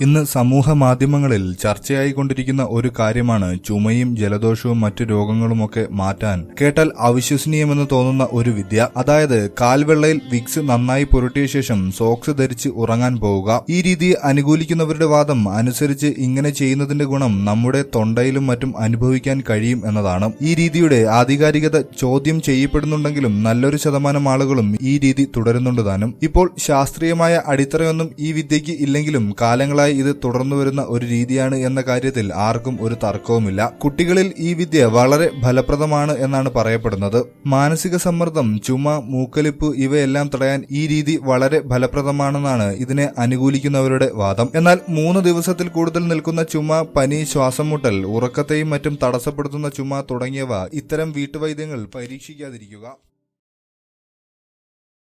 ഇന്ന് സമൂഹ മാധ്യമങ്ങളിൽ ചർച്ചയായിക്കൊണ്ടിരിക്കുന്ന ഒരു കാര്യമാണ് ചുമയും ജലദോഷവും മറ്റു രോഗങ്ങളുമൊക്കെ മാറ്റാൻ കേട്ടാൽ അവിശ്വസനീയമെന്ന് തോന്നുന്ന ഒരു വിദ്യ. അതായത് കാൽവെള്ളയിൽ വിക്സ് നന്നായി പുരട്ടിയ ശേഷം സോക്സ് ധരിച്ച് ഉറങ്ങാൻ പോവുക. ഈ രീതി അനുകൂലിക്കുന്നവരുടെ വാദം അനുസരിച്ച് ഇങ്ങനെ ചെയ്യുന്നതിന്റെ ഗുണം നമ്മുടെ തൊണ്ടയിലും മറ്റും അനുഭവിക്കാൻ കഴിയും എന്നതാണ്. ഈ രീതിയുടെ ആധികാരികത ചോദ്യം ചെയ്യപ്പെടുന്നുണ്ടെങ്കിലും നല്ലൊരു ശതമാനം ആളുകളും ഈ രീതി തുടരുന്നുണ്ട് താനും. ഇപ്പോൾ ശാസ്ത്രീയമായ അടിത്തറയൊന്നും ഈ വിദ്യയ്ക്ക് ഇല്ലെങ്കിലും കാലങ്ങളായി ഇത് തുടർന്നു വരുന്ന ഒരു രീതിയാണ് എന്ന കാര്യത്തിൽ ആർക്കും ഒരു തർക്കവുമില്ല. കുട്ടികളിൽ ഈ വിദ്യ വളരെ ഫലപ്രദമാണ് എന്നാണ് പറയപ്പെടുന്നത്. മാനസിക സമ്മർദ്ദം ചുമ മൂക്കലിപ്പ് ഇവയെല്ലാം തടയാൻ ഈ രീതി വളരെ ഫലപ്രദമാണെന്നാണ് ഇതിനെ അനുകൂലിക്കുന്നവരുടെ വാദം. എന്നാൽ മൂന്ന് ദിവസത്തിൽ കൂടുതൽ നിൽക്കുന്ന ചുമ പനി ശ്വാസം മുട്ടൽ ഉറക്കത്തെയും മറ്റും തടസ്സപ്പെടുത്തുന്ന ചുമ തുടങ്ങിയവ ഇത്തരം വീട്ടുവൈദ്യങ്ങൾ പരീക്ഷിക്കാതിരിക്കുക.